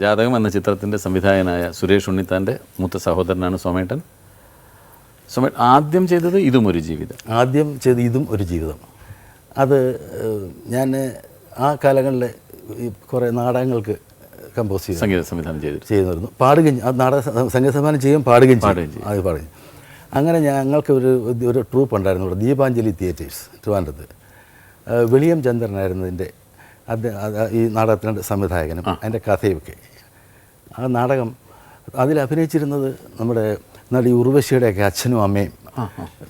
ജാതകം എന്ന ചിത്രത്തിന്റെ സംവിധായകനായ സുരേഷ് ഉണ്ണിത്താന്റെ മൂത്ത സഹോദരനാണ് സോമേട്ടൻ. സോമേട്ടൻ ആദ്യം ചെയ്തത് ഇതും ഒരു ജീവിതം. ആദ്യം ചെയ്ത് ഇതും ഒരു ജീവിതം. അത് ഞാൻ ആ കാലങ്ങളിൽ കുറേ നാടകങ്ങൾക്ക് കമ്പോസ് ചെയ്തു. സംഗീത സംവിധാനം ചെയ്തിരുന്നു. ചെയ്യുമായിരുന്നു പാടുകയും ആ നാടക സംഗീത സംവിധാനം ചെയ്യും പാടുകയും ചെയ്യും അത് പാടുകയും. അങ്ങനെ ഞങ്ങൾക്ക് ഒരു ഒരു ട്രൂപ്പ് ഉണ്ടായിരുന്നു ഇവിടെ ദീപാഞ്ജലി തിയേറ്റേഴ്സ് ട്രിവാൻഡ്രത്ത്. വിളിയം വെളിയം ചന്ദ്രനായിരുന്നു ഇതിന്റെ അത് അത് ഈ നാടകത്തിന്റെ സംവിധായകനും അതിന്റെ കഥയൊക്കെ ആ നാടകം അതിൽ അഭിനയിച്ചിരുന്നത് നമ്മുടെ നടി ഉർവശിയുടെയൊക്കെ അച്ഛനും അമ്മയും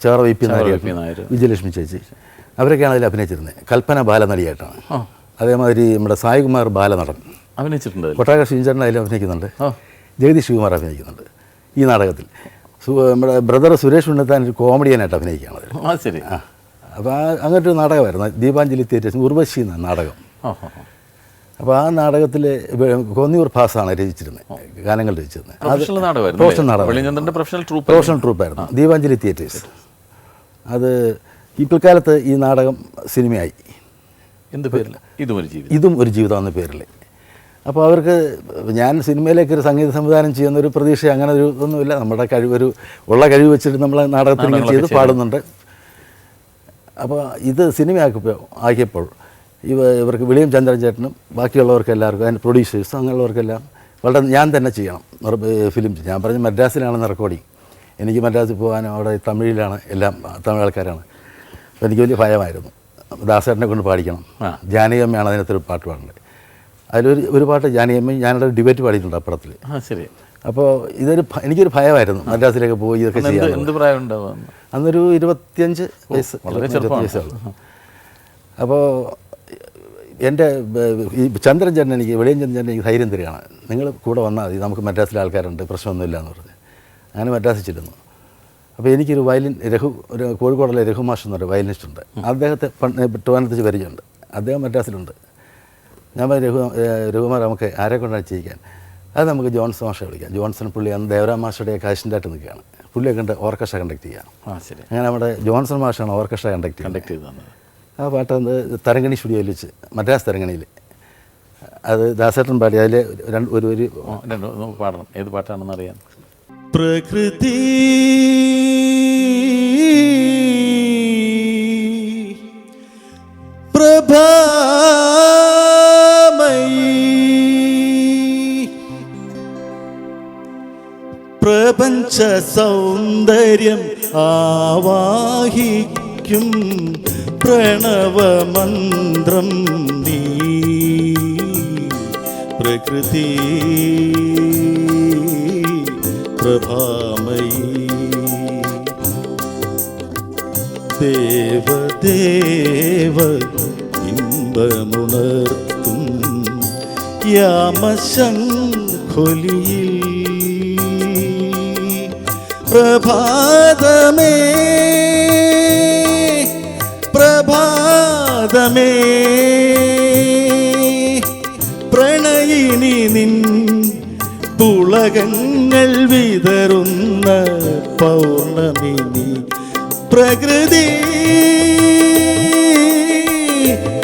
ചേറ വി പി നായർ. വിജയലക്ഷ്മി ചേച്ചി. അവരൊക്കെയാണ് അതിൽ അഭിനയിച്ചിരുന്നത്. കൽപ്പന ബാലനടിയായിട്ടാണ്. അതേമാതിരി നമ്മുടെ സായികുമാർ ബാലനടൻ. അഭിനയിച്ചിട്ടുണ്ട്. കൊട്ടാര ശ്രീചരൻ അതിൽ അഭിനയിക്കുന്നുണ്ട്. ജഗദീഷ് ശിവകുമാർ അഭിനയിക്കുന്നുണ്ട് ഈ നാടകത്തിൽ. നമ്മുടെ ബ്രദർ സുരേഷ് ഉണ്ണിത്താൻ ഒരു കോമഡിയനായിട്ട് അഭിനയിക്കുകയാണ് അതിൽ. ശരി. അപ്പോൾ ഒരു നാടകമായിരുന്നു. ദീപാഞ്ജലി തിയേറ്റേഴ്സ് ഉർവശി എന്ന നാടകം. അപ്പോൾ ആ നാടകത്തിൽ കോന്നിയൂർ ഭാസാണ് രചിച്ചിരുന്നത് ഗാനങ്ങൾ രചിച്ചിരുന്നത് പ്രൊഫഷണൽ നാടകം പ്രൊഫഷണൽ ട്രൂപ്പ് പ്രൊഫഷണൽ ട്രൂപ്പായിരുന്നു ദീപാഞ്ജലി തിയേറ്റേഴ്സ് അത് ഈ പിൽക്കാലത്ത് ഈ നാടകം സിനിമയായി. എന്ത് പേരിൽ? ഇതും ഒരു ജീവിതം. ഇതും ഒരു ജീവിതം എന്ന പേരിൽ അപ്പോൾ അവർക്ക് ഞാൻ സിനിമയിലേക്ക് ഒരു സംഗീത സംവിധാനം ചെയ്യുന്ന ഒരു പ്രതീക്ഷ അങ്ങനെ ഒരു ഒന്നുമില്ല നമ്മുടെ കഴിവ് ഒരു ഉള്ള കഴിവ് വെച്ചിട്ട് നമ്മൾ നാടകത്തിൽ ചെയ്ത് പാടുന്നുണ്ട്. അപ്പോൾ ഇത് സിനിമയാക്കിയപ്പോൾ ആക്കിയപ്പോൾ ഇവ ഇവർക്ക് വിളിയും ചന്ദ്രൻ ചേട്ടനും ബാക്കിയുള്ളവർക്ക് എല്ലാവർക്കും അതിന്റെ പ്രൊഡ്യൂസേഴ്സും അങ്ങനെയുള്ളവർക്കെല്ലാം വളരെ ഞാൻ തന്നെ ചെയ്യണം. ഫിലിം ഞാൻ പറഞ്ഞ മദ്രാസിലാണെന്ന് റെക്കോർഡിങ് എനിക്ക് മദ്രാസിൽ പോകാനും അവിടെ തമിഴിലാണ് എല്ലാം തമിഴ് ആൾക്കാരാണ്. അപ്പോൾ എനിക്ക് വലിയ ഭയമായിരുന്നു. ദാസേട്ടനെ കൊണ്ട് പാടിക്കണം. ജാനകിയമ്മയാണ് അതിനകത്തൊരു പാട്ട് പാടേണ്ടത്. അതിലൊരു ഒരു പാട്ട് ജാനകിയമ്മയും ഞാനവിടെ ഡിബേറ്റ് പാടിയിട്ടുണ്ട് അപ്പുറത്തിൽ. ശരി. അപ്പോൾ ഇതൊരു എനിക്കൊരു ഭയമായിരുന്നു മദ്രാസിലേക്ക് പോയി ഇതൊക്കെ ചെയ്യാൻ എന്ത് പ്രായം ഉണ്ടാവും അന്നൊരു ഇരുപത്തിയഞ്ച് വയസ്സ് വളരെ ചെറുപ്പം. അപ്പോൾ എന്റെ ഈ ചന്ദ്രൻ ചേട്ടൻ എനിക്ക് വെളിയം ചന്ദ്രൻ എനിക്ക് ധൈര്യം തരികയാണ്. നിങ്ങൾ കൂടെ വന്നാൽ മതി നമുക്ക് മദ്രാസിലെ ആൾക്കാരുണ്ട് പ്രശ്നമൊന്നുമില്ല എന്ന് പറഞ്ഞ്. അങ്ങനെ മദ്രാസിൽ ചെല്ലുന്നു അപ്പോൾ എനിക്കൊരു വയലിൻ രഘു ഒരു കോഴിക്കോടുള്ള രഘു മാഷ് എന്നൊരു വയലിനിസ്റ്റ് ഉണ്ട് അദ്ദേഹത്തെ പണ്ട് പരിചയമുണ്ട്. അദ്ദേഹം മദ്രാസിലുണ്ട്. ഞാൻ പറഞ്ഞു രഘു രഘുമാർ നമുക്ക് ആരെ കൊണ്ടാണ് ചെയ്യിക്കാൻ അത് നമുക്ക് ജോൺസൺ മാഷെ വിളിക്കാം. ജോൺസൺ പുള്ളി അന്ന് ദേവരാം മാഷയുടെ കാശിന്റായിട്ട് നിൽക്കുകയാണ്. പുള്ളിയെ കണ്ട് ഓർക്കസ്ട്ര കണ്ടക്ട് ചെയ്യാം. ആ ശരി. അങ്ങനെ നമ്മുടെ ജോൺസൺ മാഷാണ് ഓർക്കസ്ട്ര കണ്ടക്ട് കണ്ടക്ട് ചെയ്തത് തന്നത്. ആ പാട്ട് അന്ന് തരങ്കണി സ്റ്റുഡിയോയിൽ വെച്ച് മദ്രാസ് തരങ്കണിയിൽ അത് ദാസേട്ടൻ പാടി അതിൽ രണ്ട് ഒരു ഒരു രണ്ട് പാടണം. ഏത് പാട്ടാണെന്ന് അറിയാം പ്രകൃതി പ്രഭാമയി പ്രപഞ്ച സൗന്ദര്യം ആവാഹിക്കും പ്രണവമന്ത്രം നീ. പ്രകൃതി പ്രഭാമയി. ദേവദേവ ഇമ്പമുണർത്തും യാമശംഖൊലിയിൽ. പ്രഭാതമേ പ്രഭാതമേ പ്രണയിനി നിൻ പുളകങ്ങൾ വിതറുന്ന പൗർണമിനി പ്രകൃതി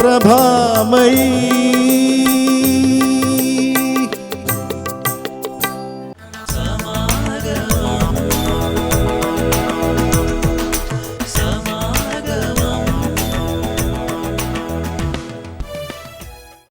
പ്രഭാമയി.